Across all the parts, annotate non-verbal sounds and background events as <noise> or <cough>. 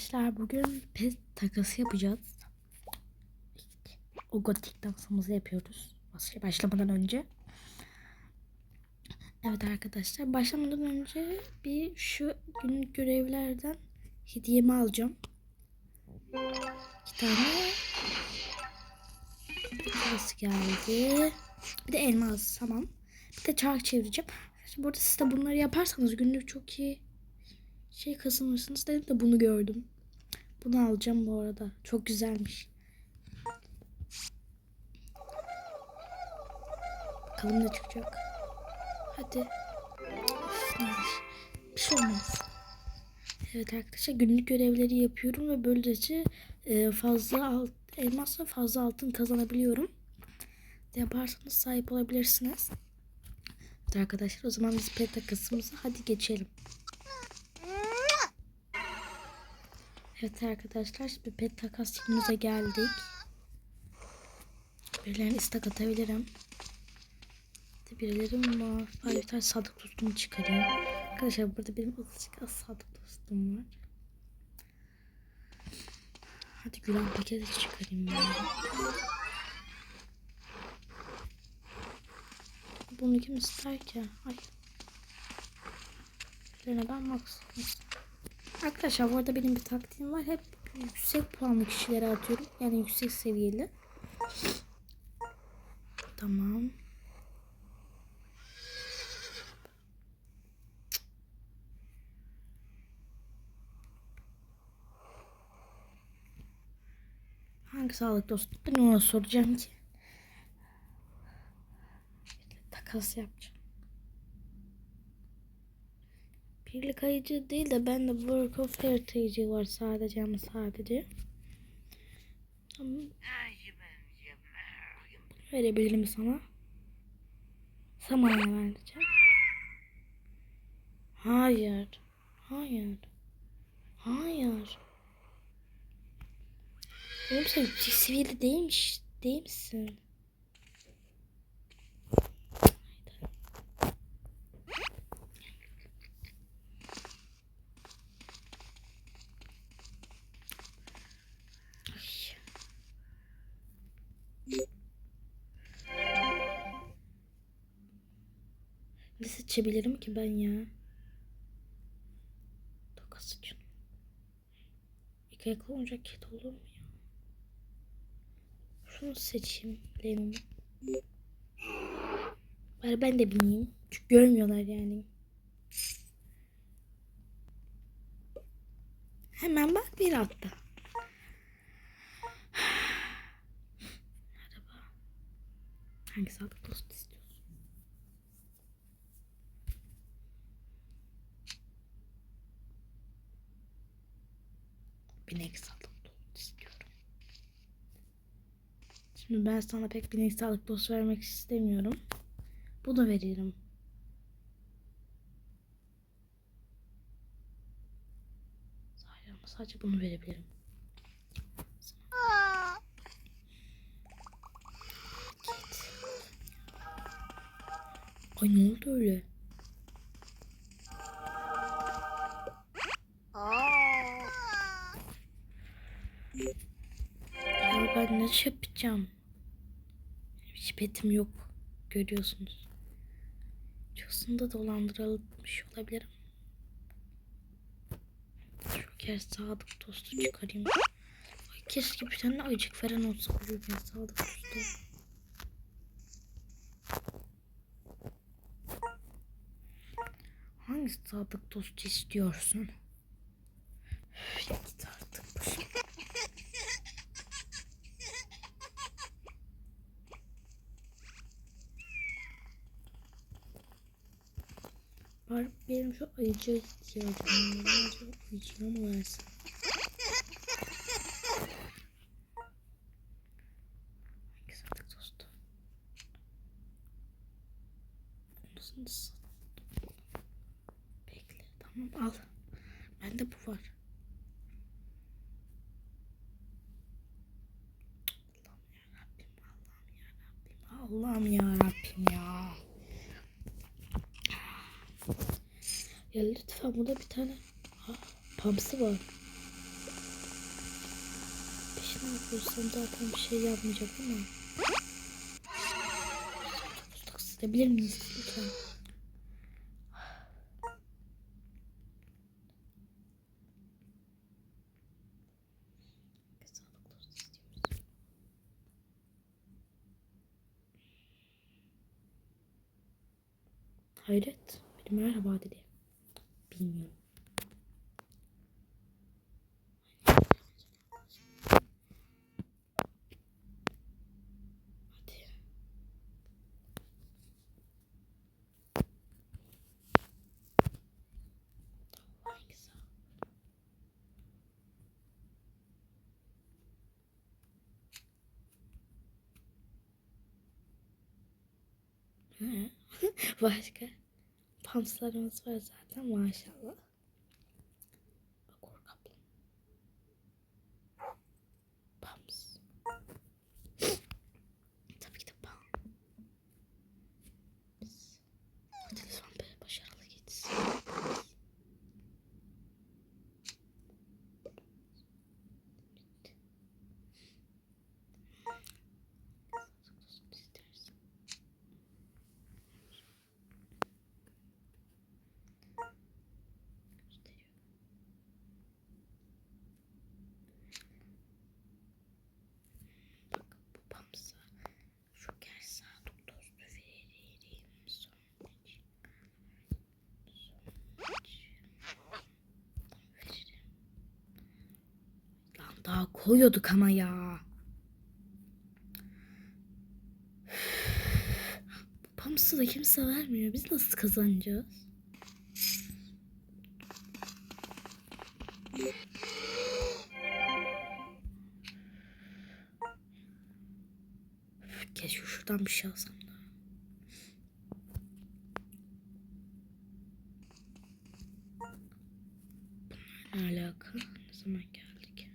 Arkadaşlar bugün pet takası yapacağız. O gotik dansımızı yapıyoruz. Baş- Başlamadan önce. Evet arkadaşlar başlamadan önce bir şu günlük görevlerden hediyemi alacağım. İki tane Burası geldi. Bir de elmas tamam. Bir de çark çevireceğim. Şimdi burada siz de bunları yaparsanız günlük çok iyi şey kazanırsınız dedim de bunu gördüm. Bunu alacağım bu arada. Çok güzelmiş. Bakalım ne çıkacak. Hadi. Neyse. Bir şey olmaz. Evet arkadaşlar günlük görevleri yapıyorum ve böylece e, fazla alt, elmasla fazla altın kazanabiliyorum. Yaparsanız sahip olabilirsiniz. Evet arkadaşlar o zaman biz pet takısımıza hadi geçelim. Evet arkadaşlar şimdi pet takas yerimize geldik. Birilerine istek atabilirim. Birileri var. Ay bir tane sadık dostumu çıkarayım. Arkadaşlar burada benim azıcık az sadık dostum var. Hadi gülen paketi çıkarayım ben. Bunu kim ister ki? Ay. Birilerine ben maksimum. Arkadaşlar bu arada benim bir taktiğim var. Hep yüksek puanlı kişilere atıyorum. Yani yüksek seviyeli. Tamam. Hangi sağlık dostu? Ben ona soracağım ki. Takas yapacağım. Birlik ayıcı değil de bende Work of Heritage var sadece ama sadece. Tamam. Verebilirim sana. Samana vereceğim. Hayır. Hayır. Hayır. Oğlum sen seviyede değilmiş. Değil misin? Ne seçebilirim ki ben ya? Takas için. İki ayaklı olunca ket olur mu ya? Şunu seçeyim. Lemon. Bari ben de bineyim. Çünkü görmüyorlar yani. Hemen bak bir altta. <sighs> Araba. Hangi sağlık dostu istiyorsun? Binek sağlık dostu istiyorum. Şimdi ben sana pek binek sağlık dostu vermek istemiyorum. Bunu veririm. Sadece bunu verebilirim. Ay ne oldu öyle? Ya ben ne yapacağım? Hiç petim yok. Görüyorsunuz. Çosunda dolandırılmış olabilirim. Şu kez sadık dostu çıkarayım. Ay keşke bir tane ayıcık falan olsa kulübe sadık dostu. Hangi sadık dostu istiyorsun? Üf, git artık Var benim şu ayıcı ihtiyacım var. Acaba ayıcıya mı versin? Bekle tamam al. Bende bu var. Allah'ım ya Rabbim, Allah'ım ya Rabbim, Allah'ım ya Rabbim ya. Ya lütfen burada bir tane ha, pamsı var. başına yapıyorsam zaten bir şey yapmayacak ama. Isteyebilir miyiz lütfen? Hayret. Bir merhaba dedi. Bilmiyorum. Hangisi? Hı. Başka? Pamslarımız var zaten maşallah. Bak or kaplan. Pams. Tabii ki de pam. Hadi lütfen böyle başarılı gitsin. İstersen. gösteriyor. Bak bu pamsa şoker sağlık dostu veririm sonuç. Sonuç. Veririm. Lan daha koyuyorduk ama ya. Pamsı da kimse vermiyor. Biz nasıl kazanacağız? Keşke şuradan bir şey alsam da. Bunlar ne alaka? Ne zaman geldik?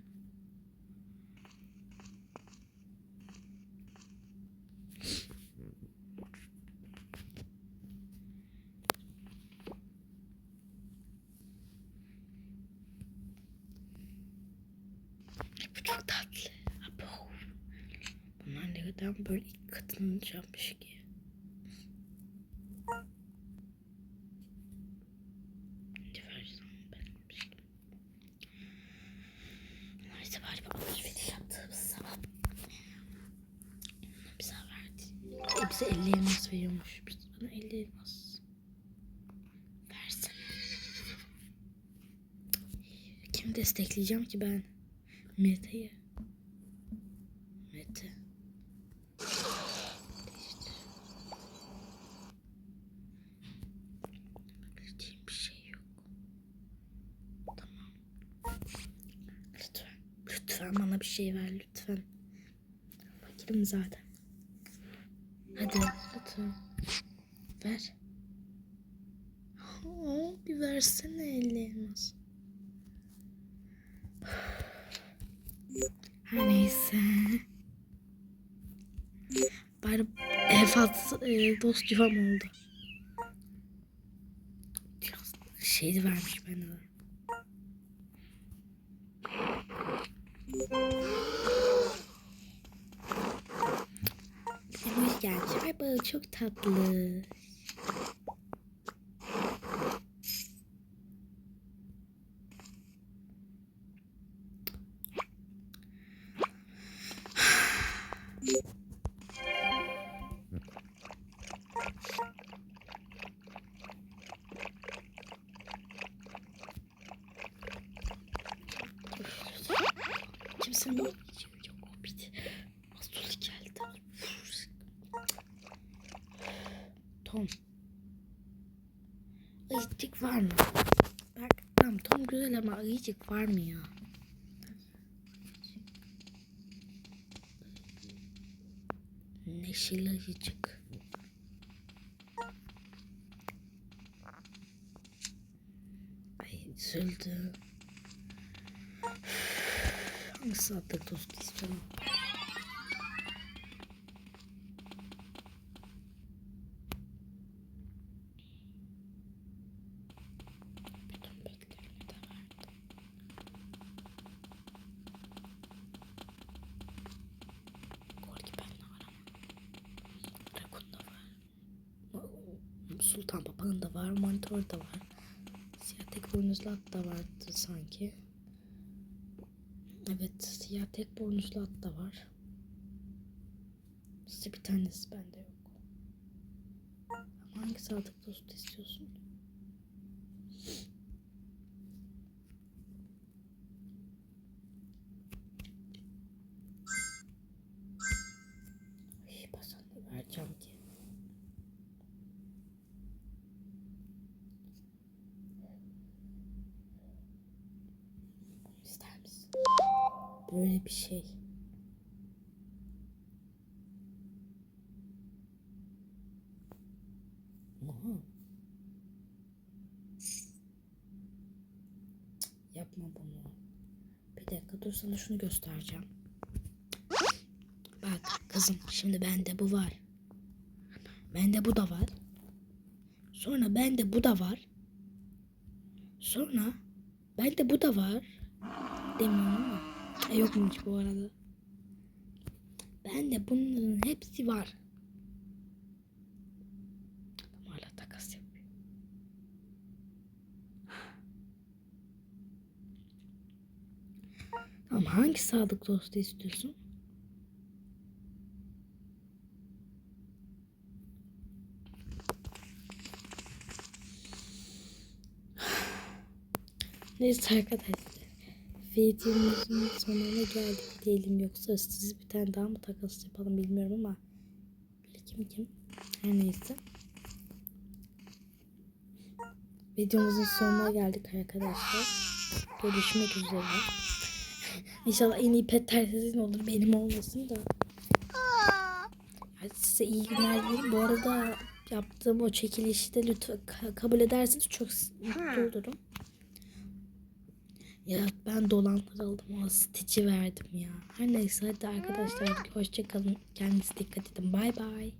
Bu çok tatlı. Abo. Bunlar neden böyle ilk katılacakmış ki? Neyse bari bir alışveriş yaptığımız zaman. Bize verdi. Bize 50 elmas veriyormuş. Biz bana 50 elmas. Versene. Kimi destekleyeceğim ki ben? Mete'yi. Mete. Değiştir. Bakabileceğim bir şey yok. Tamam. Lütfen. Lütfen bana bir şey ver lütfen. Fakirim zaten. Hadi lütfen. Ver. Oo, bir versene elmas. Her neyse. Bari fazla e, dost yuvam oldu. Biraz şey vermiş bana. Emoji gelmiş. Ay bu çok tatlı. Geldi. Tom. Ayıcık var mı? Bak tamam Tom güzel ama ayıcık var mı ya? Neşeli ayıcık. Ay üzüldü. Islattık tost istiyorum. Sultan Papağan da var, Mantor da var. Siyah tek boynuzlu at da vardı sanki. Evet siyah tek boynuzlu at da var. İşte bir tanesi bende yok. Ama hangi sadık dostu istiyorsun? Ay, basan ne vereceğim ki? İster misin? Böyle bir şey. Aha. Yapma bunu. Bir dakika dur sana şunu göstereceğim. Bak kızım şimdi bende bu var. Bende bu da var. Sonra bende bu da var. Sonra bende bu da var. Demiyorum yokmuş bu arada. Bende bunların hepsi var. Adam hala takas yapıyor. Tamam hangi sadık dostu istiyorsun? Neyse arkadaşlar. Videomuzun sonuna geldik diyelim yoksa siz bir tane daha mı takas yapalım bilmiyorum ama kim kim her neyse. Videomuzun sonuna geldik arkadaşlar. Görüşmek üzere. <laughs> İnşallah en iyi petler sizin olur benim olmasın da. Hadi size iyi günler dilerim. Bu arada yaptığım o çekilişi de lütfen ka- kabul ederseniz çok mutlu olurum. Ya ben dolandırıldım o stitch'i verdim ya. Her neyse hadi arkadaşlar hoşçakalın. Kendinize dikkat edin. Bay bay.